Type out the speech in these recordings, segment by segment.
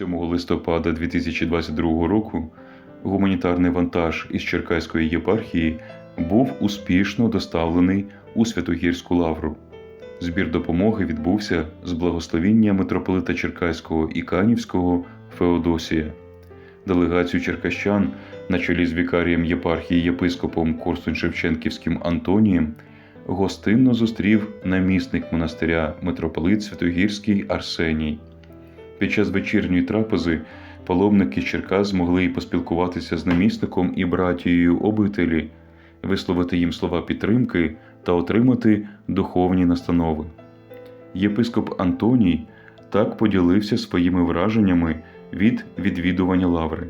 7 листопада 2022 року гуманітарний вантаж із Черкаської єпархії був успішно доставлений у Святогірську лавру. Збір допомоги відбувся з благословіння митрополита Черкаського і Канівського Феодосія. Делегацію черкащан на чолі з вікарієм єпархії єпископом Корсунь Шевченківським Антонієм гостинно зустрів намісник монастиря митрополит Святогірський Арсеній. Під час вечірньої трапези паломники з Черкас змогли поспілкуватися з намісником і братією обителі, висловити їм слова підтримки та отримати духовні настанови. Єпископ Антоній так поділився своїми враженнями від відвідування лаври.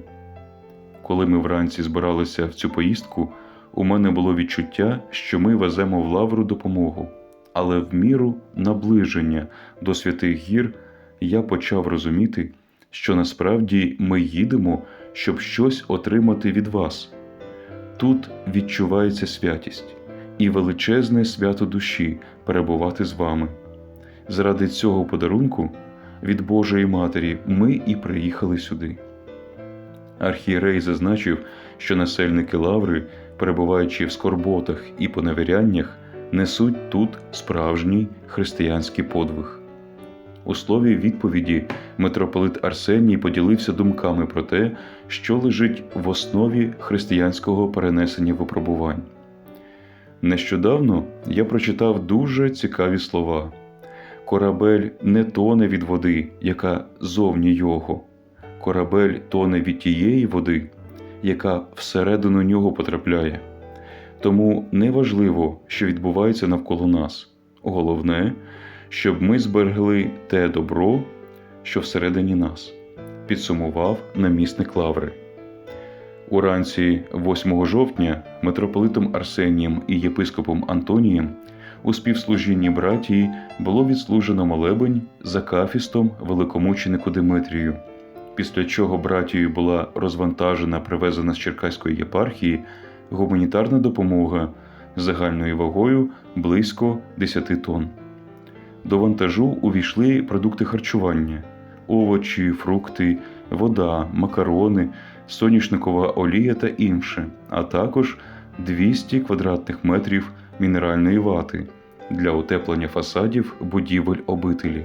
Коли ми вранці збиралися в цю поїздку, у мене було відчуття, що ми веземо в лавру допомогу, але в міру наближення до святих гір я почав розуміти, що насправді ми їдемо, щоб щось отримати від вас. Тут відчувається святість і величезне свято душі перебувати з вами. Заради цього подарунку від Божої Матері ми і приїхали сюди. Архієрей зазначив, що насельники лаври, перебуваючи в скорботах і поневіряннях, несуть тут справжній християнський подвиг. У слові відповіді митрополит Арсеній поділився думками про те, що лежить в основі християнського перенесення випробувань. Нещодавно я прочитав дуже цікаві слова. Корабель не тоне від води, яка зовні його. Корабель тоне від тієї води, яка всередину нього потрапляє. Тому неважливо, що відбувається навколо нас. Головне, щоб ми зберегли те добро, що всередині нас, підсумував намісник Лаври. Уранці 8 жовтня митрополитом Арсенієм і єпископом Антонієм у співслужінні братії було відслужено молебень за кафістом великомученику Димитрію, після чого братією була розвантажена привезена з Черкаської єпархії гуманітарна допомога загальною вагою близько 10 тонн. До вантажу увійшли продукти харчування, овочі, фрукти, вода, макарони, соняшникова олія та інше, а також 200 квадратних метрів мінеральної вати для утеплення фасадів будівель обителі.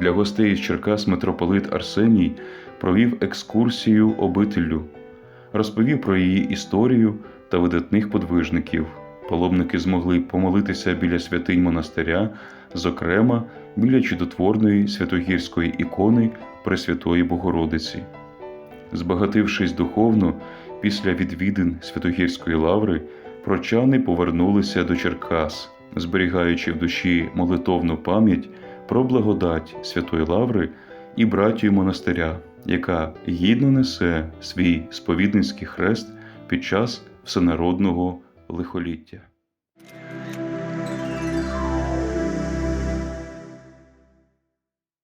Для гостей із Черкас митрополит Арсеній провів екскурсію обителю, розповів про її історію та видатних подвижників. Паломники змогли помолитися біля святинь монастиря, зокрема біля чудотворної святогірської ікони Пресвятої Богородиці. Збагатившись духовно, після відвідин Святогірської лаври, прочани повернулися до Черкас, зберігаючи в душі молитовну пам'ять про благодать Святої Лаври і братію монастиря, яка гідно несе свій сповідницький хрест під час всенародного лихоліття.